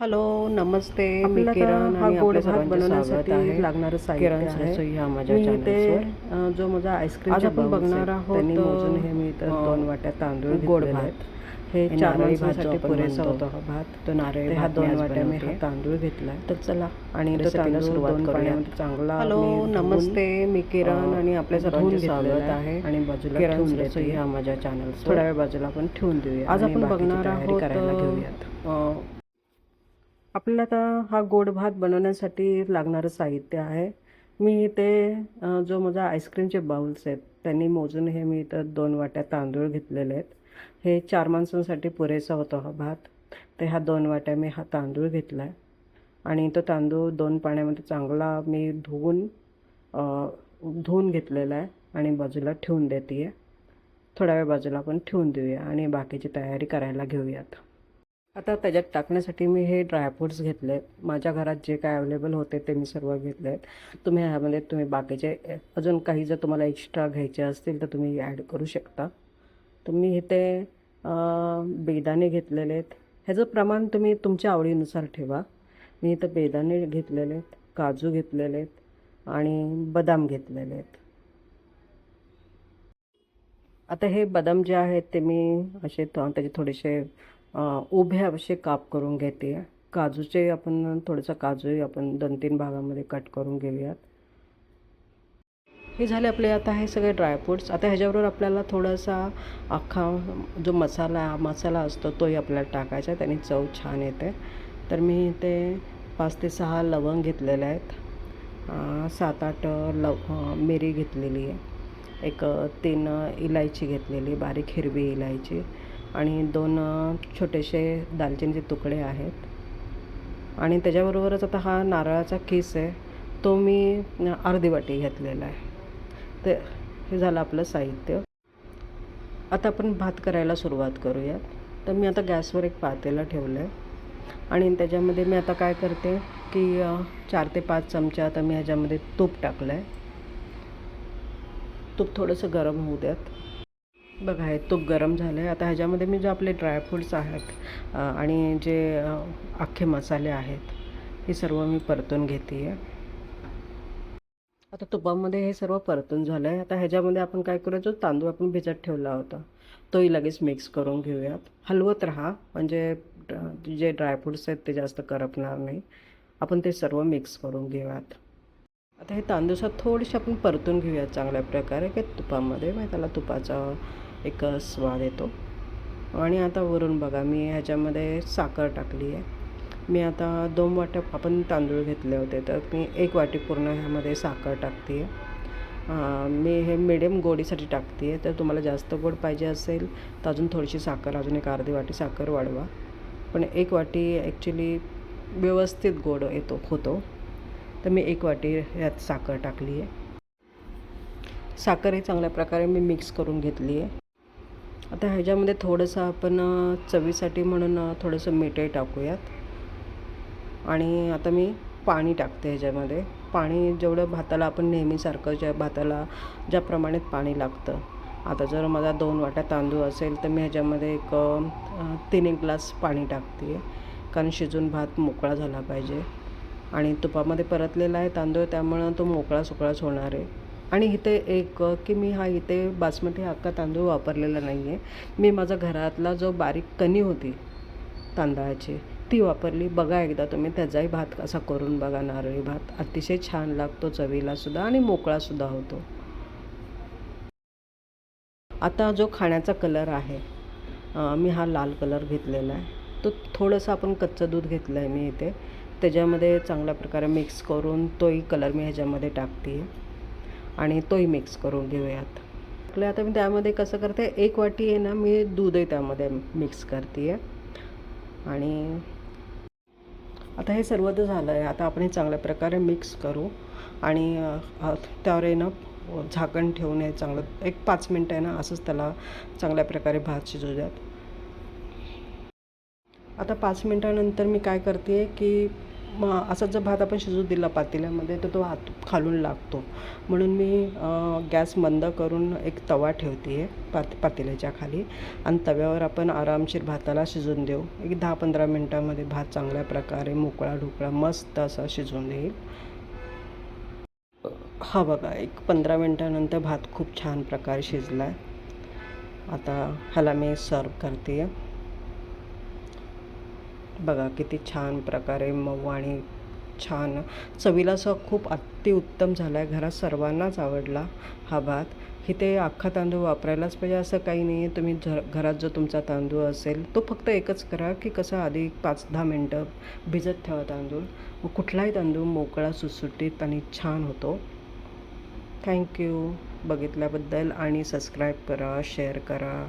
Hello नमस्ते. मी किरण हा गोड भात बनवण्यासाठी लागणारं साहित्य. रसोई ह्या माझ्या चॅनलवर जो माझा आईस्क्रीम आज आपण बघणार आहोत, त्यांनी मोजून हे मी अ, दोन वाट्या तांदूळ गोड भात. हे हे चार माणसांसाठी पुरेसा. होता हा भात. तो नारळी हा दोन वाट्या मी हा. तांदूळ घेतलाय. तर चला आणि रेसिपीला सुरुवात करूया. चांगला हॅलो नमस्ते. मी किरण आणि आपल्या धुवून सर्वांचे घेतलेलं स्वागत आहे आणि बाजूला किरण रसोई माझ्या चॅनल थोड्या वेळ बाजूला आपण ठेवून देऊया आज आपण बघणार आहोत करायला घेऊयात. आपल्याला आता हा गोड भात बनवण्यासाठी लागणारं साहित्य आहे. मी इथे जो माझा आईस्क्रीमचे बाउल्स आहेत त्यांनी मोजून हे मी इथं दोन वाट्या तांदूळ घेतलेले आहेत. हे चार माणसांसाठी पुरेसा होतो हा भात. तर ह्या दोन वाट्या मी हा तांदूळ घेतला आहे आणि तो तांदूळ दोन पाण्यामध्ये चांगला मी धुवून धुवून घेतलेला आहे आणि बाजूला ठेवून देते आहे थोड्या वेळ बाजूला आपण ठेवून देऊया आणि बाकीची तयारी करायला घेऊयात. आता त्याच्यात टाकण्यासाठी मी हे ड्रायफ्रूट्स घेतले. माझ्या घरात जे काय अवेलेबल होते ते मी सर्व घेतले. आहेत तुम्ही ह्यामध्ये तुम्ही बाकीचे अजून काही जर तुम्हाला एक्स्ट्रा घ्यायचे असतील तर तुम्ही ॲड करू शकता. तर मी इथे बेदाणे घेतलेले आहेत. ह्याचं प्रमाण तुम्ही तुमच्या आवडीनुसार ठेवा. मी इथं बेदाणे घेतलेले आहेत काजू घेतलेले आहेत आणि बदाम घेतलेले आहेत. आता हे बदाम जे आहेत ते मी असे त्याचे थोडेसे उभे असे काप करून घेते. काजूचे आपण थोडंसं काजूही आपण दोन तीन भागामध्ये कट करून घेऊयात. हे झाले आपले आता हे सगळे ड्रायफ्रूट्स आता ह्याच्याबरोबर आपल्याला थोडासा अख्खा जो मसाला मसाला असतो तोही आपल्याला टाकायचा त्याने चव छान येते. तर मी ते पाच ते सहा लवंग घेतलेले आहेत. सात आठ लव मिरी घेतलेली आहे. एक तीन इलायची घेतलेली बारीक हिरवी इलायची. आणि दोन छोटेसे दालचिनीचे तुकडे आहेत. आणि त्याच्याबरोबरच आता हा नारळाचा किस आहे तो मी अर्धी वाटी घेतलेला आहे. तर हे झालं आपलं साहित्य. आता आपण भात करायला सुरुवात करूयात. तर मी आता गॅसवर एक पातेला ठेवलं आहे आणि त्याच्यामध्ये मी आता काय करते की चार ते पाच चमचा आता मी ह्याच्यामध्ये तूप टाकलं आहे तूप थोडंसं गरम होऊ द्यात. बघा हे तूप गरम झालं आहे आता ह्याच्यामध्ये मी जे आपले ड्रायफ्रूट्स आहेत आणि जे अख्खे मसाले आहेत हे सर्व मी परतून घेते आहे आता तुपामध्ये हे सर्व परतून झालं आहे आता ह्याच्यामध्ये आपण काय करूया जो तांदूळ आपण भिजत ठेवला होता तोही लगेच मिक्स करून घेऊयात. हलवत राहा म्हणजे जे ड्रायफ्रूट्स आहेत ते जास्त करपणार नाही. आपण ते सर्व मिक्स करून घेऊयात. आता हे तांदूळात थोडीशी आपण परतून घेऊयात चांगल्या प्रकारे की तुपामध्ये मग त्याला तुपाचा एक स्वाद येतो. आणि आता वरून बघा मी ह्याच्यामध्ये साखर टाकली आहे. मी आता दोन वाट्या आपण तांदूळ घेतले होते तर मी एक वाटी पूर्ण ह्यामध्ये साखर टाकते आहे मी हे मिडियम गोडीसाठी टाकते आहे तर तुम्हाला जास्त गोड पाहिजे असेल तर अजून थोडीशी साखर अजून एक अर्धी वाटी साखर वाढवा. पण एक वाटी ॲक्च्युली व्यवस्थित गोड येतो होतो. तर मी एक वाटी ह्यात साखर टाकली आहे साखर हे चांगल्या प्रकारे मी मिक्स करून घेतली आहे आता ह्याच्यामध्ये थोडंसं आपण चवीसाठी म्हणून थोडंसं मीठही टाकूयात. आणि आता मी पाणी टाकते ह्याच्यामध्ये. पाणी जेवढं भाताला आपण नेहमीसारखं ज्या भाताला ज्या प्रमाणात पाणी लागतं. आता जर माझा दोन वाट्या तांदूळ असेल तर मी ह्याच्यामध्ये एक तीन एक ग्लास पाणी टाकते. कारण शिजून भात मोकळा झाला पाहिजे. आणि तुपामध्ये परतलेला आहे तांदूळ त्यामुळं तो मोकळा सुकळाच होणार आहे. आणि इथे एक की मी हा इथे बासमती हक्का तांदूळ वापरलेला नाही आहे मी माझा घरातला जो बारीक कणी होती तांदळाची ती वापरली. बघा एकदा तुम्ही त्याचाही भात कसा करून बघा. नारळी भात अतिशय छान लागतो चवीलासुद्धा आणि मोकळासुद्धा होतो. आता जो खाण्याचा कलर आहे मी हा लाल कलर घेतलेला आहे. तो थोडंसं आपण कच्चं दूध घेतलं आहे मी इथे. त्याच्यामध्ये चांगल्या प्रकारे मिक्स करून तोही कलर मी ह्याच्यामध्ये टाकते. आणि तोही मिक्स करून घेऊयात. आपल्या आता मी त्यामध्ये कसं करते एक वाटी आहे ना मी दूधही त्यामध्ये मिक्स करते आणि आता हे सर्व तर झालं आहे आता आपण हे चांगल्या प्रकारे मिक्स करू. आणि त्यावर आहे ना झाकण ठेवून हे चांगलं एक पाच मिनटं आहे ना असंच त्याला चांगल्या प्रकारे भात शिजू द्यात आता पाच मिनटानंतर मी काय करते की मग असा जर भात आपण शिजू दिला पातेल्यामध्ये तर तो हात खालून लागतो. म्हणून मी गॅस बंद करून एक तवा ठेवते आहे पात पातेल्याच्या खाली. आणि तव्यावर आपण आरामशीर भाताला शिजून देऊ. एक दहा पंधरा मिनटामध्ये भात चांगल्या प्रकारे मोकळा ढोकळा मस्त असा शिजून येईल हा बघा एक पंधरा मिनटानंतर भात खूप छान प्रकारे शिजला आहे आता ह्याला मी सर्व करते. आहे बघा किती छान प्रकारे मऊ आणि छान. चवीला असं खूप अतिउत्तम झाला आहे घरात सर्वांनाच आवडला हा भात. इथे अख्खा तांदूळ वापरायलाच पाहिजे असं काही नाही आहे तुम्ही झ घरात जो तुमचा तांदूळ असेल तो फक्त एकच करा की कसं आधी पाच दहा मिनटं भिजत ठेवा तांदूळ. मग कुठलाही तांदूळ मोकळा सुटसुटीत आणि छान होतो. थँक्यू. बघितल्याबद्दल आणि सबस्क्राईब करा शेअर करा.